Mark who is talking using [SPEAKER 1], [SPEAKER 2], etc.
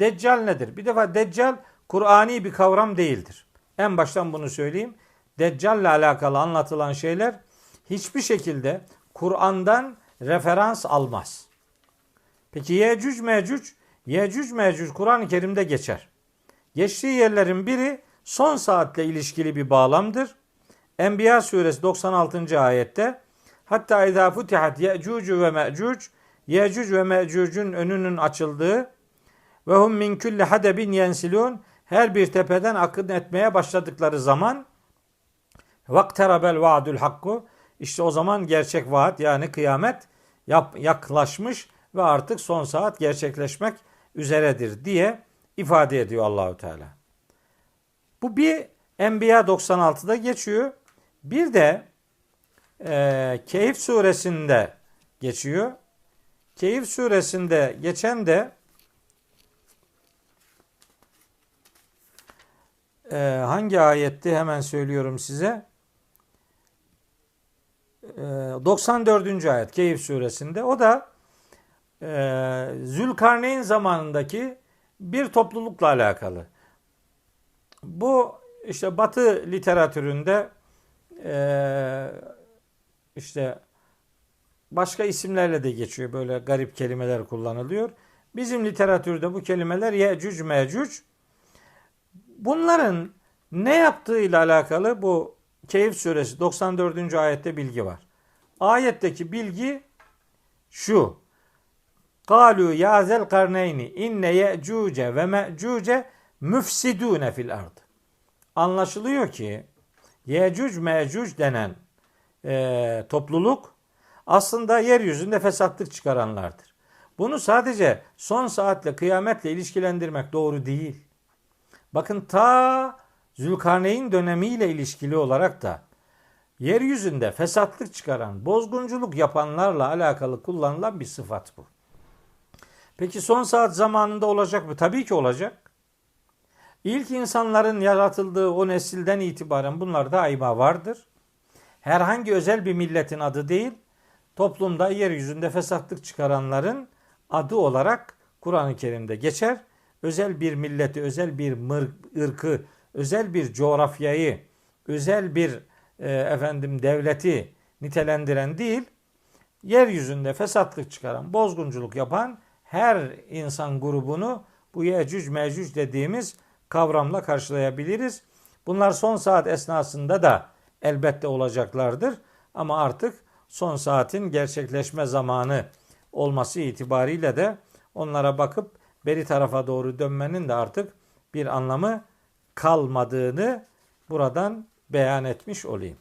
[SPEAKER 1] Deccal nedir? Bir defa Deccal Kur'ani bir kavram değildir. En baştan bunu söyleyeyim. Deccal ile alakalı anlatılan şeyler hiçbir şekilde Kur'an'dan referans almaz. Peki Yecüc Mecüc, Yecüc Mecüc Kur'an-ı Kerim'de geçer. Geçtiği yerlerin biri son saatle ilişkili bir bağlamdır. Enbiya suresi 96. ayette hatta izâ futihat ye'cucu ve me'cuc Yecüc ve Mecüc'ün önünün açıldığı ve hum min kulli hadebin yensilun her bir tepeden akın etmeye başladıkları zaman vakterabel vaadul hakku işte o zaman gerçek vaat yani kıyamet yaklaşmış ve artık son saat gerçekleşmek üzeredir diye ifade ediyor Allahu Teala. Bu bir Enbiya 96'da geçiyor. Bir de e, Keyif suresinde geçiyor. Keyif suresinde geçen de e, hangi ayetti hemen söylüyorum size. E, 94. ayet Keyif suresinde. O da e, Zülkarneyn zamanındaki bir toplulukla alakalı. Bu işte Batı literatüründe e, işte başka isimlerle de geçiyor. Böyle garip kelimeler kullanılıyor. Bizim literatürde bu kelimeler Yecüc Mecüc. Bunların ne yaptığıyla alakalı bu Keyif suresi 94. ayette bilgi var. Ayetteki bilgi şu. Kalu ya zel karneyni inne ye'cuce ve me'cuce müfsidune fil ard. Anlaşılıyor ki Yecüc Mecüc denen e, topluluk aslında yeryüzünde fesatlık çıkaranlardır. Bunu sadece son saatle kıyametle ilişkilendirmek doğru değil. Bakın ta Zülkarneyn dönemiyle ilişkili olarak da yeryüzünde fesatlık çıkaran, bozgunculuk yapanlarla alakalı kullanılan bir sıfat bu. Peki son saat zamanında olacak mı? Tabii ki olacak. İlk insanların yaratıldığı o nesilden itibaren bunlar daima vardır. Herhangi özel bir milletin adı değil, toplumda yeryüzünde fesatlık çıkaranların adı olarak Kur'an-ı Kerim'de geçer. Özel bir milleti, özel bir ırkı, özel bir coğrafyayı, özel bir e, efendim devleti nitelendiren değil, yeryüzünde fesatlık çıkaran, bozgunculuk yapan her insan grubunu bu Yecüc Mecüc dediğimiz kavramla karşılayabiliriz. Bunlar son saat esnasında da elbette olacaklardır. Ama artık son saatin gerçekleşme zamanı olması itibariyle de onlara bakıp beri tarafa doğru dönmenin de artık bir anlamı kalmadığını buradan beyan etmiş olayım.